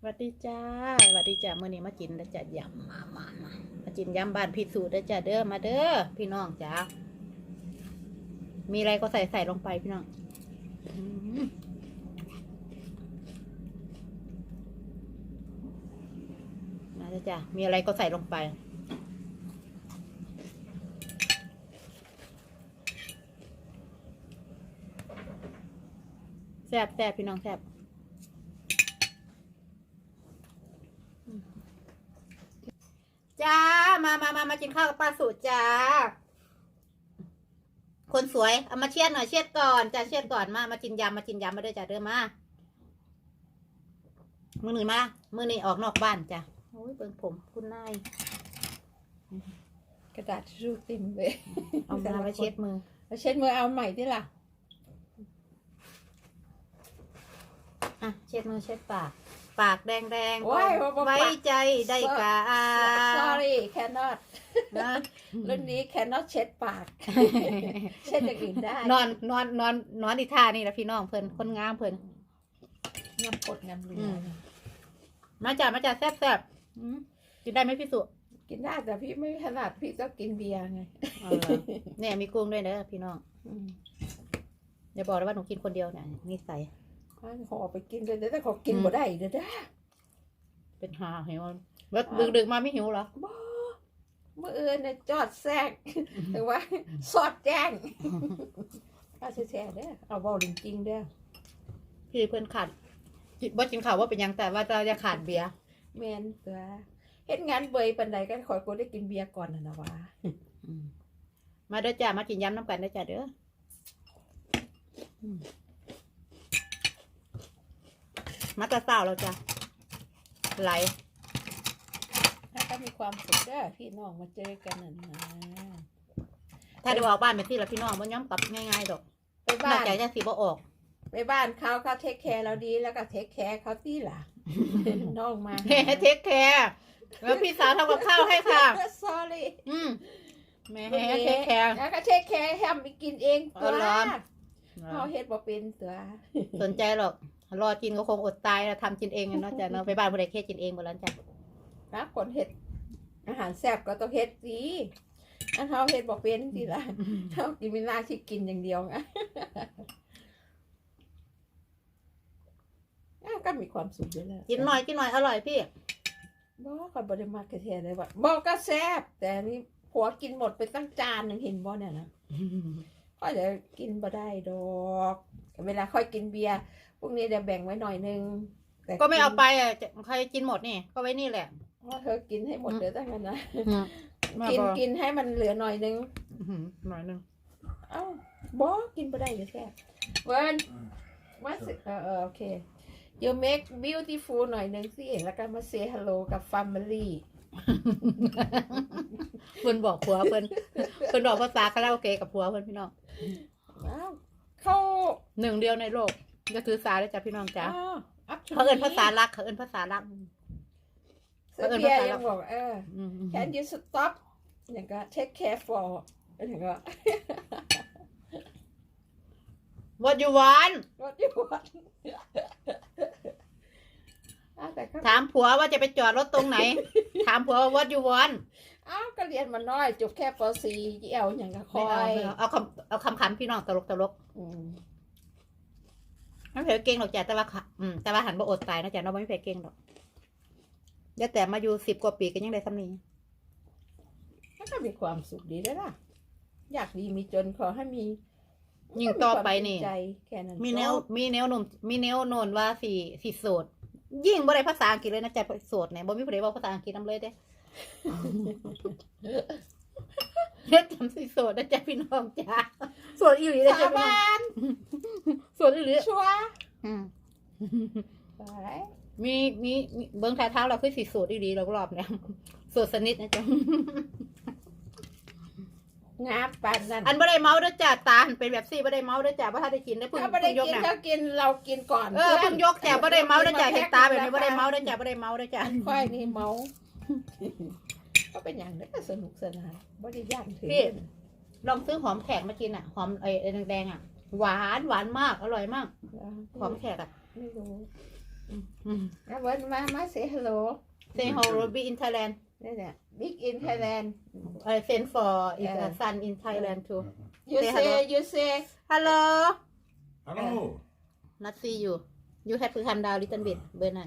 สวัสดีจ้าสวัสดีจ้ามื่อนี้มากินแล้วจ้ะยำมามามามากินยำบ้านพี่สูตรแล้วจ้ะเด้อมาเด้อพี่น้องจ้ามีอะไรก็ใส่ใส่ลงไปพี่น้องมาแล้วจ้ะมีอะไรก็ใส่ลงไปแซ่บแซ่บพี่น้องแซ่บ จ้า มามามามากินข้าวกับป้าสูตรจ้า คนสวยเอามาเชียดหน่อยเชียดก่อนจ้าเชียดก่อนมา มากินยำมากินยำมาด้วยจ้าเด้อมา มือหนึ่งมามือนี่ออกนอกบ้านจ้ะโอ้ยเบิ่งผมคุณนายกระดาษทิชชู่เต็มเลยเอามาไว้เช็ดมือมาเช็ดมือเอาใหม่ที่ล่ะอะเช็ดมือเช็ดปาก ปากแดงแดงๆโอ้ยบ่บ่ไว้ใจได้กา sorry cannot นะ รุ่นนี้ cannot เช็ดปาก เช็ดอย่างอื่นได้นอนนอนนอนนอนอีท่านี่แหละพี่น้องเพิ่นคนงามเพิ่นงำปดงำเรือมอมาจ้ามาจ้าแซ่บแซ่บอืมกินได้ไหมพี่สุกินได้แต่พี่ไม่ถนัดพี่ต้องกินเบียร์ไงเอาเหรอเนี่ยมีกุ้งด้วยเด้อพี่น้องอืมอย่าบอกเลยว่าหนูกินคนเดียวเนี่ยนิสัย อันขอไปกินเลยแต่ขอกินอืมบ่ได้เด้อจ้าเป็นหาหิวแล้วดึกดึกๆมาไม่หิวเหรอ บ่เมื่อเอินเนี่ยจอดแทรกแต่ว่าสอดแจ้งเอาแช่ๆเด้อเอาเบาจริงๆเด้อพี่เพื่อนขาดว่ากินข่าวว่าเป็นหยังแต่ว่าเราจะขาดเบียร์แมนตัวเฮ็ดงานเบยปันใดก็ขอยกูได้กินเบียร์ก่อนนะนะวะอืมมาเด้อจ้ามากินยำน้ำกันเด้อจ้าเด้ออืม มาแตะเศร้าแล้วจ้ะไหลถ้าก็มีความสุขเด้อพี่น้องมาเจอกันน่ะนะถ้าได้ออกบ้านไปที่ละพี่น้องมันย้อมกลับง่ายๆดอกไปนอบ้ากนจากจะสีบ่ออก ไปบ้านเขาเขาเทคแคร์เราดีแล้วก็เทคแคร์เขาตี้ล่ะ น้องมาเฮ้เทคแคร์แล้วพี่สาวทำกับข้าวให้ค่ะ sorry อืมแหม่เทคแคร์ แล้วก็เทคแคร์ให้ทำไปกินเองเอาตัวเหรอเขาเฮ็ดบ่เป็นตัวสนใจหรอก รอกินก็คงอดตายแล้วทำกินเองอะเนาะจ้ะเนาะไปบ้านผู้ใดเคสกินเองหมดแล้วจ้ะนะคนเฮ็ดอาหารแซ่บก็ต้องเฮ็ดสิอันเขาเฮ็ดบ่เป็นสิล่ะเขากินเวลาที่กินอย่างเดียวไงอ้าวก็มีความสุขอยู่แล้วกินหน่อยกินหน่อยอร่อยพี่บ่ก็บ่ได้มากกระเทียเลยว่าบ่ก็แซ่บแต่นี่ผัวกินหมดไปตั้งจานหนึงเห็นบ่เนี่ยนะก็จะกินบ่ได้ดอก เวลาค่อยกินเบียร์พวกนี้เดี๋ยวแบ่งไว้หน่อยนึงแต่ก็ไม่เอาไปอะจะใครกินหมดนี่ ก็ไว้นี่แหละเพราะเธอกินให้หมดเดี๋ยวตั้งกันนะมากินบ่กินให้มันเหลือหน่อยนึงอื้อหือหน่อยหนึงเอ้าบ่กินบ่ได้เดี๋ยวแซ่บเวิร์นว่าสิเออเออโอเค you make beautiful หน่อยนึงสิแล้วก็มา say hello กับ family เพิ่นบอกผัวเพิ่นเพิ่นบอกภาษาคาราโอเกะกับผัวเพิ่นพี่น้องว้าว เข้าหนึ่งเดียวในโลกจะถือสาแล้วจ้ะพี่น้องจ้ะอ้าว up to เขาเอิ้น me ภาษารักเขาเอิ้นภาษารัก เซเบียยังบอกเออ อืม can you stop อย่างก็ take care for อย่างก็ What you want what you want อ้าวแต่ก็ถามผัวว่าจะไปจอดรถตรงไหน ถามผัวว่า what you want อ้าวก็เรียนมาน้อย จบแค่ป .4 เอวอย่างก็คไม่อเอายไม่เอาเอาคำเอาคำขำพี่น้องตลกตลกอืมไม่เคยเก่งหรอกจ้ะแต่ว่าค่ะอืมแต่ว่าหันบ่อดตายนะจ๊ะน้องไม่เคยเก่งหรอกเดี๋ยวแต่มาอยู่สิบกว่าปีก็ยังได้ซ้ำนี้มันก็มีความสุขดีได้อล่ะ อยากดีมีจนขอให้มียิ่งต่อไปนี่ มีความจริงใจแค่นั้นมีแนวจบมีแนวโน้มมีแนวโน้นว่าสีสีโสดยิ่งบ่ได้ภาษาอังกฤษเลยนะจ๊ะโสดเนี่ยบ่มีผู้ใดเว้าภาษาอังกฤษนำเลยเด้ เฮ็ดจำสิโสดนะจ๊ะพี่น้องจ้าโสดอีหลีเลยสาจ้ะพี่น้องบานโสดอีหลีชัวร์อืมไปมีมีมีเบิ้งท้ายเท้าเราคือสีโสดอีหลีเรารอบเนี่ยโสดสนิทนะจ๊ะงาปานนั่นอันบ่ได้เมาเด้อจ้ะตาหันเป็นแบบซี่บ่ได้เมาเด้อจ้ะบ่ทันได้กินได้อเพิ่งถ้าไม่ได้เพิ่งยกกินน่ะ ก็กินเรากินก่อนเออเพิ่งยกแต่บ่ได้เมาเด้อจ้ะเห็นตาแบบนี้บ่ได้เมาเด้อจ้ะบ่ได้เมาเด้อจ้ะค่อยนี่เมา ก็เป็นอย่างนี้ก็สนุกสนานบ่ได้ย่างถึงพี่ ลองซื้อหอมแขกมากินอะ หอมไอ้ไอ้แดงๆอะ หวานหวานมาก อร่อยมาก หอมแขกอะไม่รู้เอาเวิร์นมามาเซฮัลโหล say hello be in Thailand นี่เนี่ย big in Thailand I send for is a Yeah. son in Thailand too you Say say hello. you say hello Hallå! not see you you have to come down little bit เบอร์นั่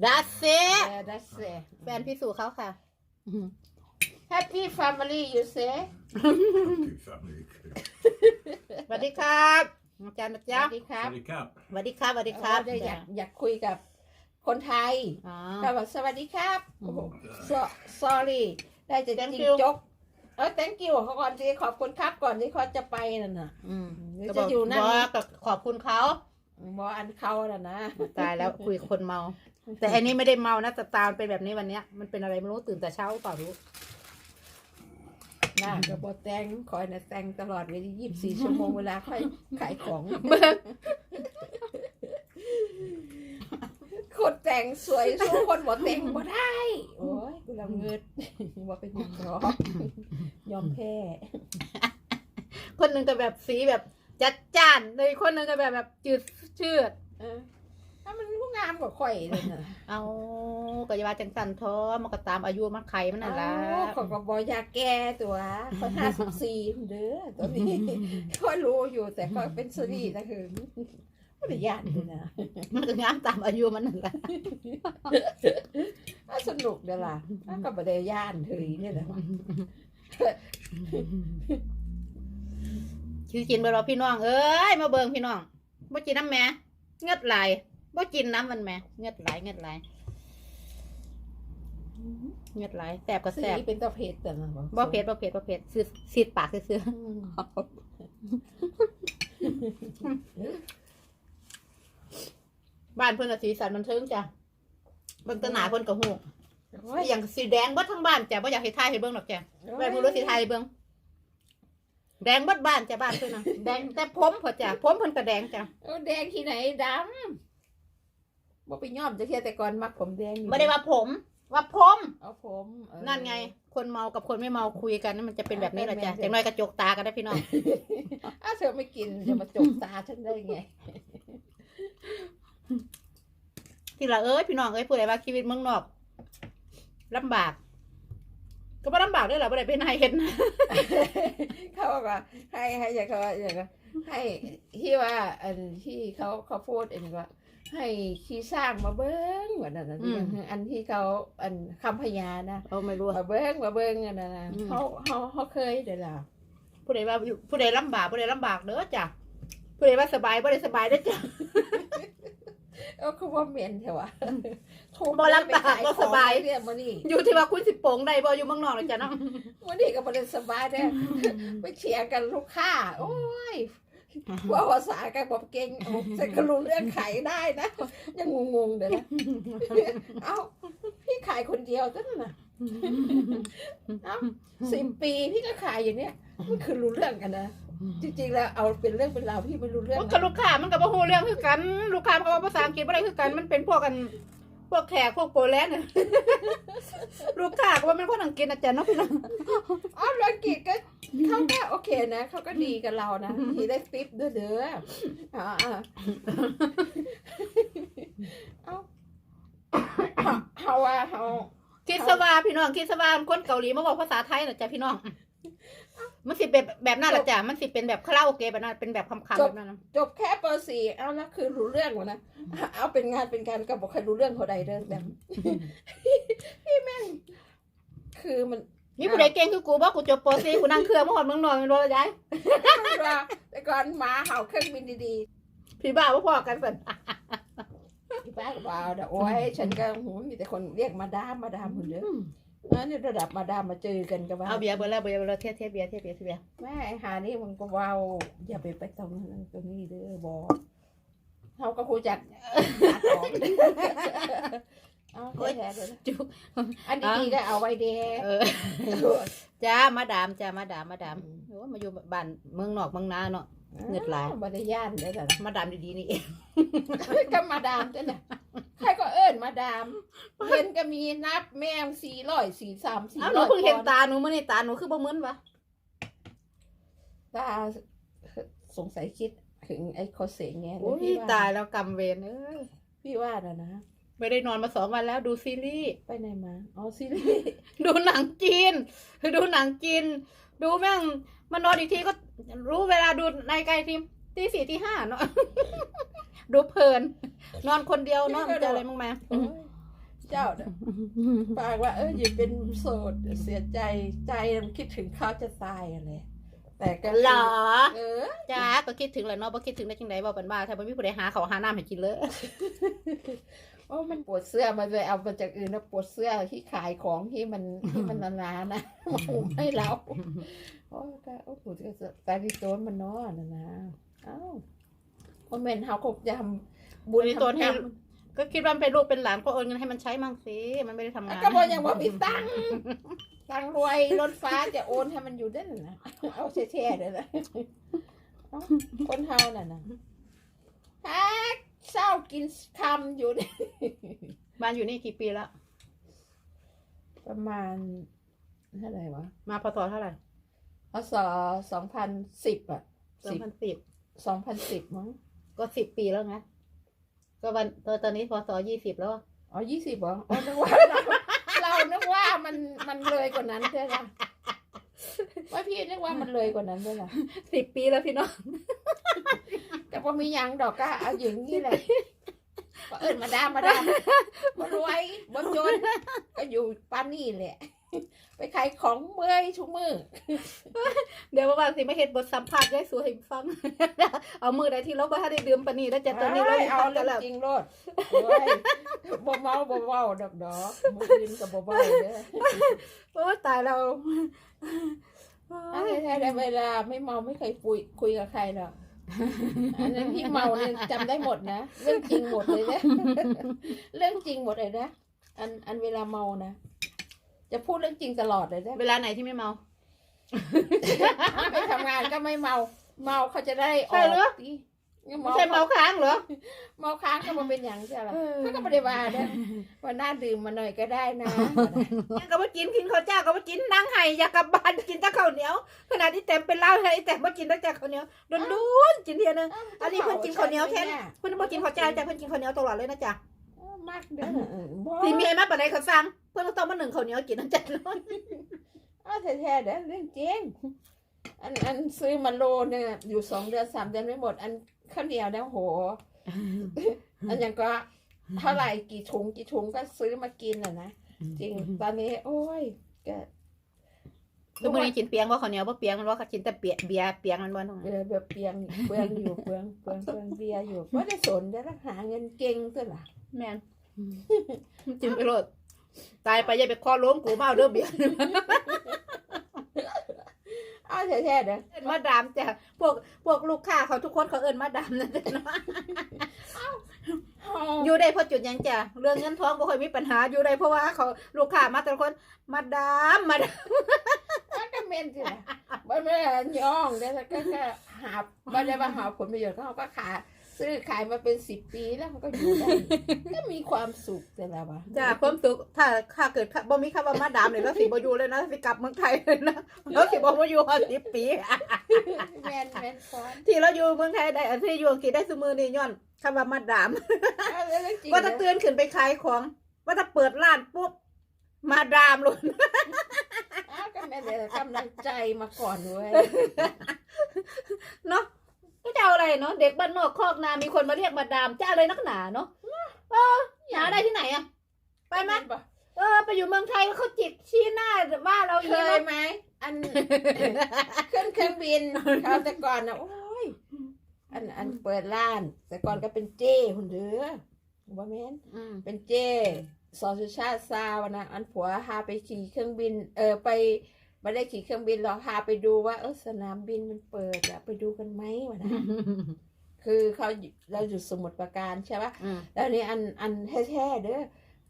น that's it yeah that's it แฟนพี่สู่เขาค่ะ happy family you say Fy fan, det är kul. สวัสดีครับอาจารย์นะสจ๊ะวัสดีครับ Handikapp. สวัสดีครับสวัสดีครับเอออยากอยากคุยกับคนไทยอ๋อถ้าบอกสวัสดีครับอืมโอ้โห so- sorry ได้จะจ Thank ริง you จกเออ thank you เขาก่อนสิขอบคุณครับก่อนที่เขาจะไปนั่นน่ะ อืมหรือก็จะบอกอยู่นั่นบอกกับขอบคุณเขา บออันเขาน่ะนะ ตายแล้วคุยกับคนเมา แต่อันนี้ไม่ได้เมานะแต่ตามันเป็นแบบนี้วันเนี้ยมันเป็นอะไรไม่รู้ตื่นแต่เช้าเปล่ารู้น่าก็บอแต่งคอยนะแต่งตลอดเวลายี่สิบสี่ชั่วโมงเวลาค่อยขายของคนแต่งสวยสู้คนบ่แต่งบ่ได้ โอ้ยกูลำเงิดว่าเป็นหยังหรอกยอมแพ้คนหนึ่งก็แบบสีแบบจัดจ้านเลยคนหนึ่งก็แบบแบบจืดชืดเออ ถ้ามันผู้งามกว่าข่อยเลยนะเอาก็อย่าว่าจังสันท้อมันก็ตามอายุมันไขมันนั่นละเอ้าเขอยก็บอยากแก้ตัวเขาห้าสิบสี่เด้อตัวนี้ก็รู้อยู่แต่ก็เป็นสรีนะคือไม่ได้ยานเลยนะมันก็งามตามอายุมันนั่นแหละอะสนุกเด้อล่ะอะก็บ่ได้ย่านเถยเนี่ยแหละคือกินไปรอพี่น้องเอ้ยมาเบิ่งพี่น้องบ่กินน้ำแม่เงือดไหล บ่กินน้ำมันแม่เงือดไหลเงือดไหลเงือดไหลแสบก็สีแสบเป็นตะเพ็ดแต่นะบ่เผ็ดบ่เผ็ดบ่เผ็ดซื้อซีดปากซื้อๆบ้านเพิ่นน่ะสีสันมันเทิงจ้ะเบิ่งแตหนาเพิ่นก็ฮู้โอ้ยอย่างสีแดงเบิดทั้งบ้านจ้ะบ่อยากให้ทายให้เบิ่งหรอกจ้ะแม่บ่รู้สิทายให้เบิ่งแดงเบิดบ้านจ้ะบ้านเพิ่นน่ะแดงแต่ผมเพิ่นจ้ะผมเพิ่นก็แดงจ้ะเอาแดงที่ไหนดำ บ่ไปย้อมจะเทียแต่ก่อนมักผมแดงอยู่ไม่ได้ว่าผม ว่าผม เอาผมเออ นั่นไง คนเมากับคนไม่เมาคุยกันนี่มันจะเป็นแบบนี้แหละจ้ะเป็นแบบอย่างน้อยกระจกตากันได้พี่น้อง อ้าวเธอไม่กินจะมาจกตาฉันได้ไง ที่เราเอ้ยพี่น้องเอ้ยพูดอะไรว่าชีวิตเมืองนอกลำบาก ก็บ่ลำบากด้วยเหรอบ่ได้เป็นนายเห็นนะเขาบอกว่าให้ให้อย่างเขาอย่างเขาให้ที่ว่าอันที่เขาเขาพูดเองว่า ให้ขี้สร้างมาเบิ้งเหมือนนั้นนะอันที่เขาอันคำพยานะเอาไม่รู้ มาเบิ้งมาเบิ้งอันนั้นนะอืม เขาเขาเขาเคยเดี๋ยวล่ะผู้ใดว่าผู้ใดลำบากผู้ใดลำบากเด้อจ้ะผู้ใดว่าสบายผู้ใดสบายเด้อจ้ะ เออคือว่าเหม็นเถอะวะบ่ลำบากบ่สบาย เนี่ยมันนี่อยู่ที่ว่าคุณสิโป่งได้บ่อยู่เมืองนอกเลยจ้ะเนาะมันนี่ก็บ่ได้สบายเนี่ยไปเฉียงกันลูกค้า โอ้ย ว่าภาษากันบอกเก่งเอาแต่ก็รู้เรื่องขายได้นะ ยังงงๆเดี๋ยวนะเอ้าพี่ขายคนเดียวตั้งน่ะเอ้าสิบปีพี่ก็ขายอย่างเนี้ยมันคือรู้เรื่องกันนะจริงๆแล้วเอาเป็นเรื่องเป็นราวพี่ไม่รู้เรื่องมันนะก็ลูกค้ามันก็บ่ฮู้เรื่องคือกัน ลูกค้ามันก็ว่าภาษาอังกฤษบ่ได้คือกันมันเป็นพวกกัน พวกแขกพวกโปแลนด์น่ะ ลูกค้าก็ว่ามันคนอังกฤษนะจ๊ะเนาะพี่น้อง อ้าวอังกฤษก็เขาก็โอเคนะเขาก็ดีกับเรานะทีได้ทิปด้วยเด้ออ่าอ่าเอ้าเฮาว่าเฮาคิดซะว่าพี่น้องคิดซะว่าคนเกาหลีมาบอกภาษาไทยน่ะจ้ะพี่น้อง มันสิเป็นแบบนั้นล่ะจ้ะมันสิเป็นแบบคาราโอเกะแบบนั้นเป็นแบบคำๆแบบนั้นนะจบแค่ปสี่เอาแล้วคือรู้เรื่องหมดนะเอาเป็นงานเป็นการก็บอกใครรู้เรื่องเขาใดเด้อแบบพี่แม่งคือมันมีผู้ใดเก่งคือกูบ่กูจบป .4 กูนั่งเครื่องมาหอดเมืองนอกแม่นบ่ล่ะยายว่าแต่ก่อนหมาเห่าเครื่องบินดีพี่บ้าบ่พอกันสั่นๆพี่ป้าก็บอกเอาเด้อโอ้ยฉันก็หูมีแต่คนเรียกมาดามมาดามคนเด้อ อันนี้ระดับมาดามมาเจอกันก็ว่าเอาเบียร์เบอร์แล้วเบียร์เบอร์แล้วเทียบเทียบเบียร์เทียบเบียร์เทียบเบียร์แม่ไอ้หานี่มันก็เว้าอย่าไปไปตรงนั้นตรงนี้เด้อบอกเขาก็คูจักหาของเอาแท้ๆเลยจุกอันดีๆก็เอาไว้เด้ออจ้ามาดามจ้ามาดามมาดามโอ้มาอยู่บ้านเมืองนอกเมืองนาเนาะ เงิดหลาย บริยานได้แต่มาดามดีๆนี่เอง ก็มาดามจ้ะน่ะใครก็เอิ้นมาดามเห็นก็มีนับแมวสี่ร้อยสี่สามสี่อ้าวหนูร้อยเพิ่งเห็นตาหนูเมื่อนี่ตาหนูคือบ่เหมือนวะตาสงสัยคิดถึงไอ้โคเสงไงโอ้ยที่ว่ตายแล้วกำเวรเอ้ยพี่ว่าน่ะนะ ไม่ได้นอนมาสองวันแล้วดูซีรีส์ ไปไหนมา อ๋อซีรีส์ดูหนังจีน ดูหนังจีน ดูแม่ง มานอนอีกทีก็รู้เวลาดูในไกลทีมตีสี่ตีห้าเนาะ ดูเพลิน นอนคนเดียวเนาะมันจะอะไรมั้งมาโอ้ยเจ้าน่ะปากว่าเอออยู่เป็นโสดเสียใจใจมันคิดถึงเขาจะตายอะไรแต่ก็หรอเออจ้าก็คิดถึงแหละเนาะบ่คิดถึงได้จังไดบ่เป็นบ้าถ้าบ่มีผู้ใดหาเขาวหาน้ำให้กินเลยโอ้มันปวดเสื้อมาเลยเอามาจากอื่นนะปวดเสื้อที่ขายของที่มันที่มันนานๆนะมาหุมให้เรา โอ้ก็โอ้ปวดก็ตาดิโตนมันเนอนนะนะเอ้าคอมเมนต์เขาคงจะทำบุญบุญโตนให้ทำกรรมก็คิดว่ามันเป็นลูกเป็นหลานก็โอนเงินให้มันใช้มั่งสิมันไม่ได้ทำงานก็บอกอย่างว่ามีตังค์ตังค์รวยรถฟ้าจะโอนให้มันอยู่ได้หนนะเอาแช่ๆเลยนะเอ้าคนเฮาน่ะนะฮักเศร้ากินคำอยู่เนี่ยบ้านอยู่นี่กี่ปีแล้วประมาณเท่าไหร่วะ มาพศเท่าไหร่ พศสองพันสิบอะสองสิบพันสิบสองพันสิบมั้งก็สิบปีแล้วไงก็วันตอนตอนนี้พศยี่สิบแล้วอ๋อยี่สิบเหรออ๋อนึกว่าเราเรานึกว่ามันมันเลยกว่านั้นใช่ไหมว่าพี่นึกว่ามันเลยกว่านั้นใช่ไหมสิบปีแล้วพี่น้องแต่พอมีหยังดอกก็เอาอย่างนี้แหละก็เอิญมาดามมาดามมารวยบนจนก็อยู่ปานนี่แหละ ไปขายของเมื่อยทุกมือ เดี๋ยวว่างๆสิมาเฮ็ดบทสัมภาษณ์ยายสวยให้ฟัง เอามือใดที่เราบ่ทันได้ดื่มปานนี้แล้วจะตอนนี้เราเอ้ยเอาเอากัเรื่นองแล้วจริงโลดโอ้ยบ่เมาบ่เมาดอกดอกมืออื่นกับบ่เมาเด้อโอ้ตายแล้วอันนี้แท้ๆเวลาไม่เมาไม่เคยคุยคุยกับใครหรอกอันนั้นที่เมาเนี่ยจำได้หมดนะ เรื่องจริงหมดเลยนะ เรื่องจริงหมดเลยนะ อันอันเวลาเมานะ จะพูดเรื่องจริงตลอดเลยนะเวลาไหนที่ไม่เมาไปทำงานก็ไม่เมา เมาเขาจะได้อใช่อกเหรอดิไม่ใช่เมาค้างเหรอ เมาค้างก็มาเป็นอย่างใช่หรอเออ เขาก็ไม่ได้ว่านะว่าน่าดื่มมาหน่อยก็ได้นะ ยังก็มากินกินข้าวเจ้าก็มากินนั่งไห้อยากกลับบ้านกินแต่ข้าวเหนียวขนาดที่เต็มเป็นเหล้าให้แต่มากินแต่จากข้าวเหนียวโดนๆกินเทียนึง อันนี้เพิ่นกินข้าวเหนียวแทนเพิ่นบ่กินข้าวเจ้าจ้ะเพิ่นกินข้าวเหนียวตลอดเลยนะจ๊ะ มากเด้อเออบ่สิมีให้มาปานใดเขาสั่งเพิ่นก็ต้องมานึ่งข้าวเหนียวกินนะจ๊ะอ้าวแท้ๆเด้อเรื่องจริงอันอันซื้อมาโลเนี่ยอยู่สองเดือนสามเดือนไม่หมด อันข้าวเหนียวเนี่ยโห อันยังก็เท่าไหร่กี่ถุงกี่ถุงก็ซื้อมากินอะนะจริงตอนนี้ โอ้ยก็คือมื้อนี้กินเปียงบ่ข้าวเหนียวบ่เปียงมันว่าก็กินแต่เปียเบียร์เปียงมันบ่ต้องเออแบบเปลียงเปลืองอยู่เปลืองเปลืองเปลืองเบียร์อยู่ไม่ได้สนได้รักหาเงินเก่งตัวล่ะ แม่นกินไปโลดตายไปอย่าไปคอล้มกูมาเอาเด้อเบียร์อ้าวแท้ๆเด้อเอิ้นมาดามจ้ะพวกพวกลูกค้าเขาทุกคนเขาเอิ้นมาดามนั่นแหละเนาะอยู่ได้เพราะจุดหยังจ้ะเรื่องเงินทองบ่ค่อยมีปัญหาอยู่ได้เพราะว่าเขาลูกค้ามาแต่ละคนมาดามมาดามมันก็เมนสิล่ะมันไม่ได้ย่องแล้วก็แค่หาไม่ได้มาหาผลประโยชน์เขาก็ขาย ซื้อขายมาเป็นสิบปีแล้วมันก็อยู่ได้ ก็มีความสุขแต่ละวะจ้ะความสุขถ้าถ้าเกิดบ่มีคำว่ามาดามเลยแล้วสิบ่อยู่เลยนะสิกลับเมืองไทยเลยนะแล้วสิบ่มาอยู่ฮอด10ปี แมนแมนฟอนที่เราอยู่เมืองไทยได้อันที่อยู่อังกฤษได้ซุมือนี่ย้อนคำว่ามาดามอ้าวแล้วเรื่องจริงว่าถ้านะเตือนขึ้นไปขายของ ว่าถ้าเปิดร้านปุ๊บมาดามเลยอ้าวก็แม่แต่กำลังใจมาก่อนด้วยเนาะ ก็จะเอาอะไรเนาะเด็กบ้านนอกคอกนา มีคนมาเรียกมาดามจะอะไรนักหนาเนาะเออหาได้ที่ไหนอะไปไหมเออไปอยู่เมืองไทยเขาจิกชี้หน้าว่าเราเคเยยอะไหมอันขึ้นเครื่องบินเขาแต่ก่อนนะโอ้ยอันอันเปิดร้าน แต่ก่อนก็เป็นเจ้หุ่นเด้อว่าแม่นอืมเป็นเจ้สอนสุชาติซาวนะอันผัวพาไปขี่เครื่องบิน เออไป ไม่ได้ขี่เครื่องบินหรอกพาไปดูว่าเออสนามบินมันเปิดอะไปดูกันไหมวะนะคือเขาอยู่เราอยู่สมุทรปราการใช่ปะอืมแล้วนี่อันอันแท้ๆเด้อ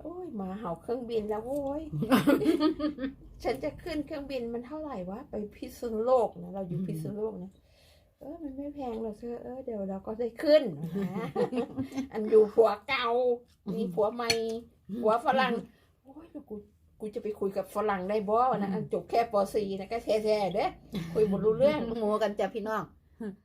โอ้ยหมาเห่าเครื่องบินแล้วโอ้ยฉันจะขึ้นเครื่องบินมันเท่าไหร่วะไปพิษณุโลกนะเราอยู่พิษณุโลกนะเออมันไม่แพงหรอกเธอเออเดี๋ยวเราก็ได้ขึ้นนะอันอยู่ผัวเก่ามีผัวใหม่ผัวฝรั่งโอ้ยแล้วกู กูจะไปคุยกับฝรั่งได้บ่วะนะอันจบแค่ป .4 นะก็แท้ๆเด้อคุยบ่รู้เรื่องหมูกันจ้ะพี่น้อง